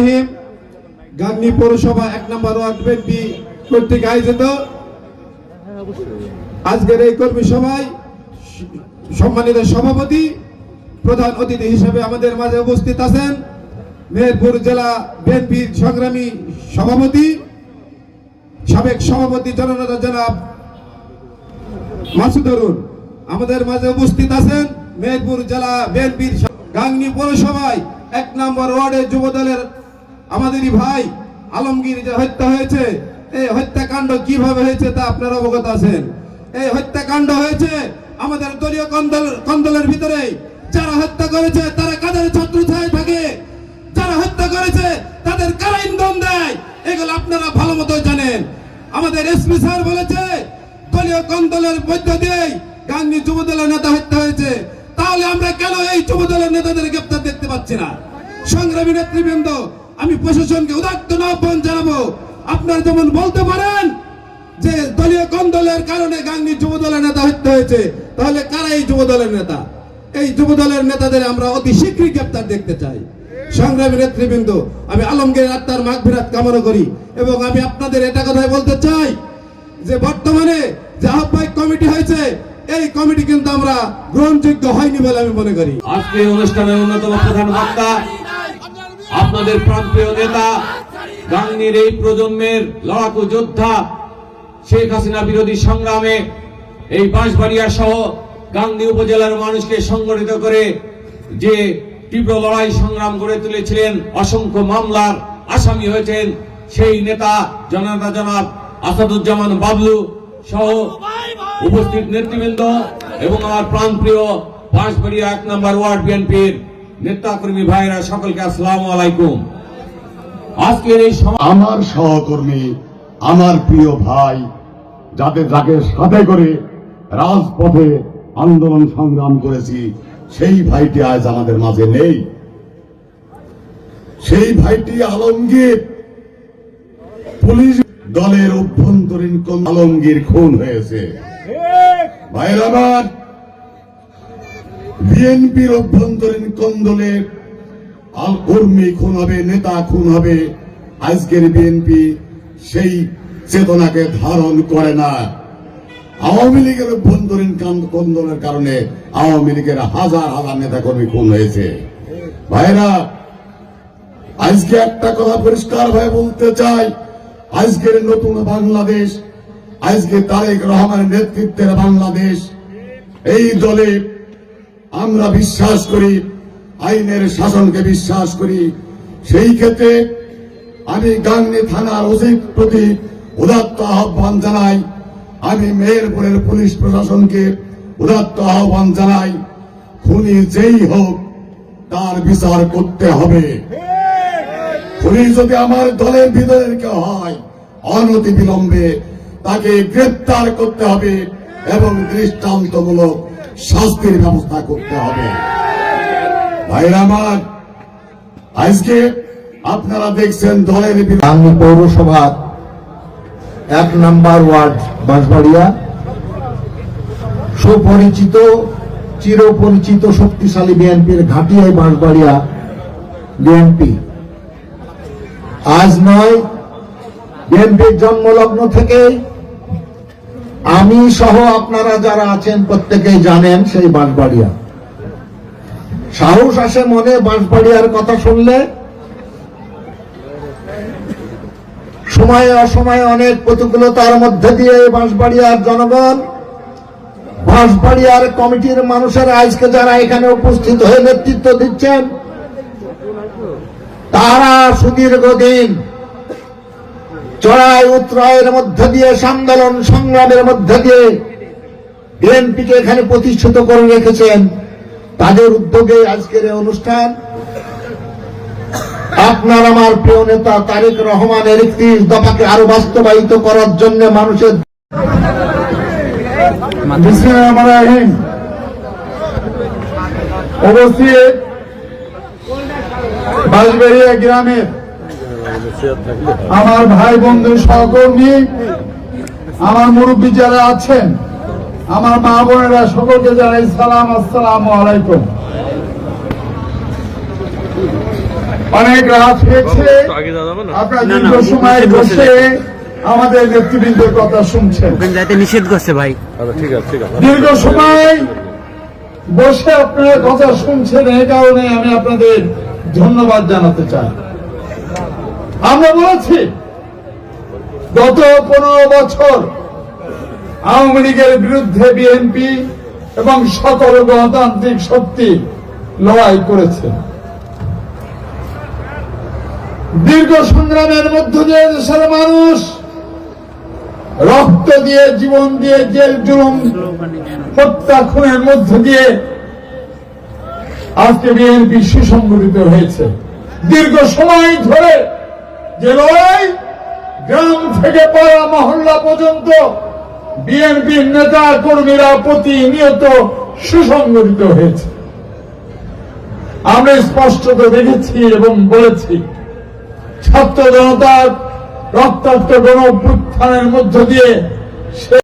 রাহিম গাংনী পৌরসভা এক নম্বর word BNP কর্তৃক আয়োজিত। আজকের এই কর্মী সভায় সম্মানিত সভাপতি, প্রধান অতিথি হিসেবে আমাদের মাঝে উপস্থিত আছেন মেহেরপুর জেলা বিএনপির সংগ্রামী সভাপতি, সাবেক সভাপতি জননেতা জনাব মাসুদরুন আমাদের মাঝে উপস্থিত আছেন মেহেরপুর জেলা বিএনপির গাংনী পৌরসভায় এক নম্বর ওয়ার্ডের যুব দলের আমাদেরই ভাই আলমগীর যে হত্যা হয়েছে, এই হত্যাকাণ্ড কীভাবে হয়েছে তা আপনারা অবগত আছেন। এই হত্যাকাণ্ড হয়েছে আমাদের দলীয় কন্দল, কন্দলের ভিতরে। যারা হত্যা করেছে, তারা কাদের ছত্র ছায় থাকে? যারা হত্যা করেছে, তাদের কারা ইন্ধন দেয়? এগুলো আপনারা ভালো মতো জানেন। আমাদের এসপি স্যার বলেছে, দলীয় কন্দলের মধ্য দিয়েই গান্ধী যুব দলের নেতা হত্যা হয়েছে। তাহলে আমরা কেন এই যুব দলের নেতাদের গ্রেপ্তার দেখতে পাচ্ছি না? সংগ্রামী নেতৃবৃন্দ আমি প্রশাসনকে উদাত্ত আহ্বান জানাব। আপনারা যেমন বলতে পারেন যে দলীয় কন্দলের কারণে গান্ধী যুব দলের নেতা হত্যা হয়েছে, তাহলে কারা এই যুব দলের নেতা? এই যুব দলের নেতাদের আমরা অতি শীঘ্রই গ্রেপ্তার দেখতে চাই। সংগ্রামী নেতৃবৃন্দ, আমি আলমগীর আত্মার মাঘ মাগফিরাত কামনা করি এবং আমি আপনাদের এটা কথাই বলতে চাই যে বর্তমানে যে আহ্বায়ক কমিটি হয়েছে, এই কমিটি কিন্তু আমরা গ্রহণযোগ্য হয়নি বলে আমি মনে করি। আজকে অনুষ্ঠানের অন্যতম প্রধান বক্তা আপনাদের প্রান্তীয় নেতা গাঙ্গির এই প্রজন্মের লড়াকু যোদ্ধা, শেখ হাসিনা বিরোধী সংগ্রামে এই বাঁশবাড়িয়া সহ গান্ধী উপজেলার মানুষকে সংগঠিত করে যে তীব্র লড়াই সংগ্রাম গড়ে তুলেছিলেন, অসংখ্য মামলার আসামি হয়েছেন, সেই নেতা জনতা জনাব আসাদুজ্জামান বাবলু সহ উপস্থিত নেতৃবৃন্দ এবং আমার প্রাণপ্রিয় বাঁশবাড়িয়া এক নম্বর ওয়ার্ড বিএনপির নেতাকর্মী ভাইরা সকলকে আসসালামু আলাইকুম। আজকের এই আমার সহকর্মী আমার প্রিয় ভাই যাদের যাকে সাথে করে রাজপথে আন্দোলন সংগ্রাম করেছি সেই ভাইটি আজ আমাদের মাঝে নেই। সেই ভাইটি আলমগীর। পুলিশ দলের অভ্যন্তরীণ আলমগীর খুন হয়েছে। ভাইয়ের আমার বিএনপির অভ্যন্তরীণ কোন্দলে আল কর্মী খুন হবে, নেতা খুন হবে। আজকের বিএনপি সেই চেতনাকে ধারণ করে না। আওয়ামী লীগের অভ্যন্তরীণ কন্দলের কারণে আওয়ামী লীগের হাজার হাজার নেতা কর্মী খুন হয়েছে। ভাইরা, আজকে একটা কথা পরিষ্কার ভাবে বলতে চাই। আজকের নতুন বাংলাদেশ, আজকে তারেক রহমানের নেতৃত্বের বাংলাদেশ, এই দলে আমরা বিশ্বাস করি, আইনের শাসনকে বিশ্বাস করি। সেই ক্ষেত্রে আমি গাংনী থানার ওসির প্রতি উদাত্ত আহ্বান জানাই। আমি মেহেরপুরের পুলিশ প্রশাসনকে উদাত্ত আহ্বান জানাই, খুনি যেই হোক, তার বিচার করতে হবে। খুনি যদি আমার দলের ভিতরের কেউ হয় অনতি বিলম্বে তাকে গ্রেপ্তার করতে হবে এবং দৃষ্টান্তমূলক শাস্তির ব্যবস্থা করতে হবে। ভাইরা আমার, আজকে আপনারা দেখছেন দলের গাংনী পৌরসভার এক নাম্বার ওয়ার্ড বাঁশবাড়িয়া। সুপরিচিত, চিরপরিচিত, শক্তিশালী বিএনপির ঘাটিয়ায় বাঁশবাড়িয়া বিএনপি। আজ নয়, বিএনপির জন্মলগ্ন থেকে আমি সহ আপনারা যারা আছেন প্রত্যেকেই জানেন সেই বাঁশবাড়িয়া। সাহস আসে মনে বাঁশবাড়িয়ার কথা শুনলে। সময়ে অসময়ে অনেক প্রতিকূলতার মধ্যে দিয়ে বাঁশবাড়িয়ার জনগণ, বাঁশবাড়িয়ার কমিটির মানুষের আজকে যারা এখানে উপস্থিত হয়ে নেতৃত্ব দিচ্ছেন, তারা সুদীর্ঘদিন চড়াই উত্তরায়ের মধ্যে দিয়ে আন্দোলন সংগ্রামের মধ্যে দিয়ে বিএনপিকে এখানে প্রতিষ্ঠিত করে রেখেছেন তাদের উদ্যোগে আজকের এই অনুষ্ঠান আপনার আমার প্রিয় নেতা তারেক রহমানের একত্রিশ দফাকে আরও বাস্তবায়িত করার জন্য মানুষের। উপস্থিত বাঁশবেড়িয়া গ্রামের আমার ভাই বন্ধু সহকর্মী আমার মুরব্বী যারা আছেন আমার মা বোনেরা সকলকে জানাই সালাম আসসালাম আলাইকুম। অনেক রাত হয়েছে আপনারা দীর্ঘ সময় বসে আমাদের নেতৃবৃন্দের কথা শুনছেন। যাইতে নিষেধ করছে ভাই। দীর্ঘ সময় বসে আপনারা কথা শুনছেন এই কারণে আমি আপনাদের ধন্যবাদ জানাতে চাই। আমরা বলেছি, গত পনেরো বছর আওয়ামী লীগের বিরুদ্ধে বিএনপি এবং সকল গণতান্ত্রিক শক্তি লড়াই করেছে। দীর্ঘ সংগ্রামের মধ্য দিয়ে দেশের মানুষ রক্ত দিয়ে, জীবন দিয়ে জেল, জুলুম, হত্যা, খুনের মধ্য দিয়ে আজকে বিএনপি সুসংগঠিত হয়েছে। দীর্ঘ সময় ধরে যে লড়াই গ্রাম থেকে পাড়া মহল্লা পর্যন্ত বিএনপির নেতা কর্মীরা প্রতিনিয়ত সুসংগঠিত হয়েছে। আমরা স্পষ্টত দেখেছি এবং বলেছি, ছাত্র জনতার রক্তাক্ত গণ উত্থানের মধ্য দিয়ে